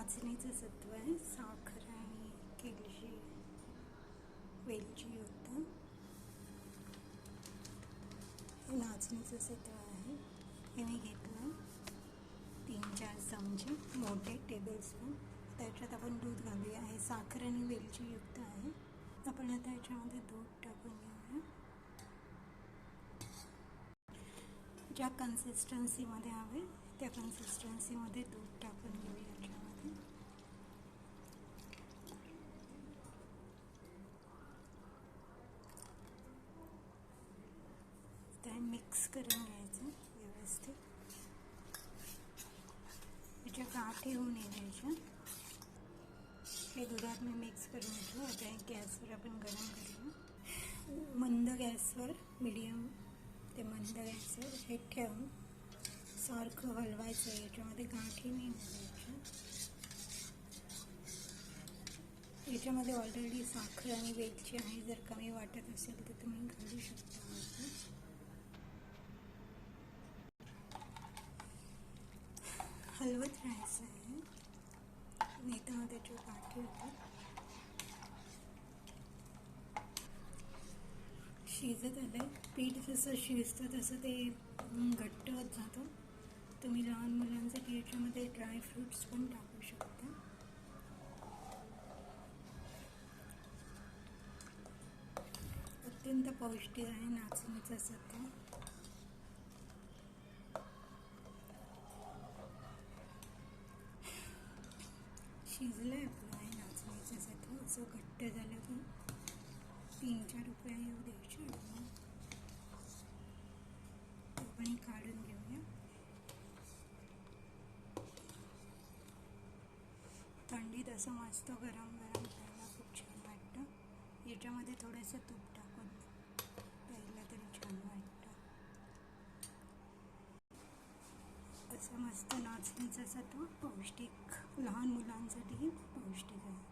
नाचणीचं सत्व आहे. साखर आणि केळशी वेलची होतं. हे नाचणीचं सत्व आहे. हे मी घेतलं तीन चार चमचे मोठे टेबलस्पून त्याच्यात आपण दूध घालूया. हे साखर आणि वेलची युक्त आहे. आपण आता याच्यामध्ये दूध टाकून घेऊया. ज्या कन्सिस्टन्सीमध्ये हवे त्या कन्सिस्टन्सीमध्ये दूध टाकून घेऊया याच्यामध्ये ते मिक्स करून घ्यायचं व्यवस्थित. त्याच्या गाठी होऊन द्यायच्या हे दुधात मी मिक्स करून घेऊ आता गॅसवर आपण गरम करूया. मंद गॅसवर मिडियम ते मंद गॅसवर हे ठेवून सारखं हलवायचं. याच्यामध्ये गाठी नाही घालायच्या. याच्यामध्ये ऑलरेडी साखर आणि वेलची आहे. जर कमी वाटत असेल तर तुम्ही घालू शकता आता. हलवत राहायचं आहे. नेता त्याच्यावर गाठी होतात शिजत आलं पीठ जसं शिजतं तसं ते घट्ट होत जातं. तुम्ही लहान मुलांसाठी याच्यामध्ये ड्रायफ्रूट्स पण टाकू शकता. अत्यंत पौष्टिक आहे नाचणीचं सध्या शिजलं आहे आपलं आहे नाचण्याच्यासाठी असं घट्ट झालं की तीन चार रुपये येऊ द्यायचे. आपण काढून घेऊया. थंडीत असं मस्त गरम गरम प्यायला खूप छान वाटतं. याच्यामध्ये थोडंसं तूप टाकून प्यायला तरी छान वाटतं. असं मस्त नाचणीचं लहान मुलांसाठीही पौष्टिक आहे.